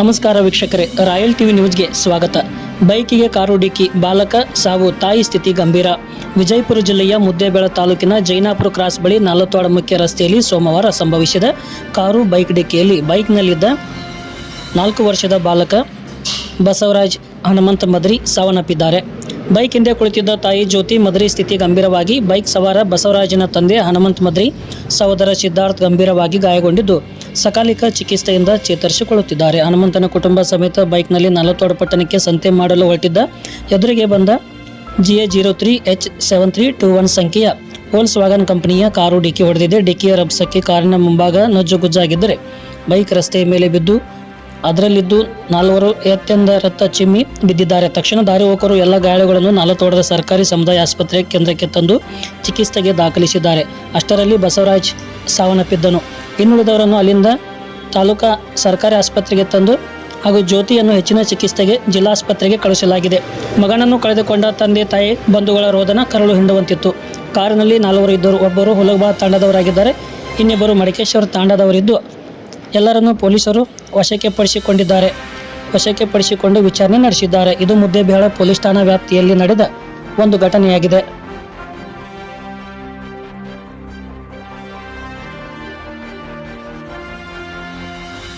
ನಮಸ್ಕಾರ ವೀಕ್ಷಕರೇ, royal TV ನ್ಯೂಸ್ಗೆ ಸ್ವಾಗತ. ಬೈಕಿಗೆ ಕಾರು ಡಿಕ್ಕಿ, ಬಾಲಕ, ಸಾವು, ತಾಯಿ ಸ್ಥಿತಿ ಗಂಭೀರ. ವಿಜಯಪುರ ಜಿಲ್ಲೆಯ ಮುದ್ದೇಬೇಳ ತಾಲೂಕಿನ ಜೈನಾಪುರ ಕ್ರಾಸ್ ಬಳಿ ನಾಲತ್ವಾಡ ಮುಖ್ಯ ರಸ್ತೆಯಲ್ಲಿ ಸೋಮವಾರ ಸಂಭವಿಸಿದ ಕಾರು ಬೈಕ್ ಡಿಕ್ಕಿಯಲ್ಲಿ ಬೈಕ್ನಲ್ಲಿದ್ದ ನಾಲ್ಕು ವರ್ಷದ ಬಾಲಕ ಬಸವರಾಜ್ ಹನುಮಂತ ಮದ್ರಿ ಸಾವನ್ನಪ್ಪಿದ್ದಾರೆ. ಬೈಕ್ ಹಿಂದೆ ಕುಳಿತಿದ್ದ ತಾಯಿ ಜ್ಯೋತಿ ಮದ್ರಿ ಸ್ಥಿತಿ ಗಂಭೀರವಾಗಿ ಬೈಕ್ ಸವಾರ ಬಸವರಾಜನ ತಂದೆ ಹನುಮಂತ ಮದ್ರಿ, ಸಹೋದರ ಸಿದ್ಧಾರ್ಥ್ ಗಂಭೀರವಾಗಿ ಗಾಯಗೊಂಡಿದ್ದು. ಸಕಾಲಿಕ ಚಿಕಿತ್ಸೆಯಿಂದ ಚೇತರಿಸಿಕೊಳ್ಳುತ್ತಿದ್ದಾರೆ. ಹನುಮಂತನ ಕುಟುಂಬ ಸಮೇತ ಬೈಕ್ನಲ್ಲಿ ನಲ್ಲಿ ಪಟ್ಟಣಕ್ಕೆ ಸಂತೆ ಮಾಡಲು ಹೊರಟಿದ್ದ ಎದುರಿಗೆ ಬಂದ G A zero three H seven three two one ಸಂಖ್ಯೆಯ ಹೋಲ್ಸ್ ವ್ಯಾಗನ್ ಕಂಪನಿಯ ಕಾರು ಡಿಕ್ಕಿ ಹೊಡೆದಿದೆ. ಡಿಕ್ಕಿಯ ರಭಸಕ್ಕೆ ಕಾರಿನ ಮುಂಭಾಗ ನಜ್ಜುಗುಜ್ಜಾಗಿದ್ದರೆ ಬೈಕ್ ರಸ್ತೆಯ ಮೇಲೆ ಬಿದ್ದು ಅದರಲ್ಲಿದ್ದು ನಾಲ್ವರು ಎತ್ತೆಂದ ರಕ್ತ ಚಿಮ್ಮಿ ಬಿದ್ದಿದ್ದಾರೆ. ತಕ್ಷಣ ದಾರಿ ಹೋಕರು ಎಲ್ಲ ಗಾಯಾಳುಗಳನ್ನು ನಾಲತೋಡದ ಸರ್ಕಾರಿ ಸಮುದಾಯ ಆಸ್ಪತ್ರೆ ಕೇಂದ್ರಕ್ಕೆ ತಂದು ಚಿಕಿತ್ಸೆಗೆ ದಾಖಲಿಸಿದ್ದಾರೆ. ಅಷ್ಟರಲ್ಲಿ ಬಸವರಾಜ್ ಸಾವನ್ನಪ್ಪಿದ್ದನು. ಇನ್ನುಳಿದವರನ್ನು ಅಲ್ಲಿಂದ ತಾಲೂಕಾ ಸರ್ಕಾರಿ ಆಸ್ಪತ್ರೆಗೆ ತಂದು ಹಾಗೂ ಜ್ಯೋತಿಯನ್ನು ಹೆಚ್ಚಿನ ಚಿಕಿತ್ಸೆಗೆ ಜಿಲ್ಲಾಸ್ಪತ್ರೆಗೆ ಕಳುಹಿಸಲಾಗಿದೆ. ಮಗನನ್ನು ಕಳೆದುಕೊಂಡ ತಂದೆ ತಾಯಿ ಬಂಧುಗಳ ರೋದನ ಕರಳು ಹಿಂಡುವಂತಿತ್ತು. ಕಾರಿನಲ್ಲಿ ನಾಲ್ವರು ಇದ್ದರು. ಒಬ್ಬರು ಹುಲಗಬಾ ತಾಂಡದವರಾಗಿದ್ದಾರೆ. ಇನ್ನಿಬ್ಬರು ಮಡಿಕೇಶ್ವರ ತಾಂಡದವರಿದ್ದು ಎಲ್ಲರನ್ನೂ ಪೊಲೀಸರು ವಶಕ್ಕೆ ಪಡಿಸಿಕೊಂಡಿದ್ದಾರೆ. ವಶಕ್ಕೆ ಪಡಿಸಿಕೊಂಡು ವಿಚಾರಣೆ ನಡೆಸಿದ್ದಾರೆ. ಇದು ಮುದ್ದೇಬೇಳ ಪೊಲೀಸ್ ಠಾಣಾ ವ್ಯಾಪ್ತಿಯಲ್ಲಿ ನಡೆದ ಒಂದು ಘಟನೆಯಾಗಿದೆ.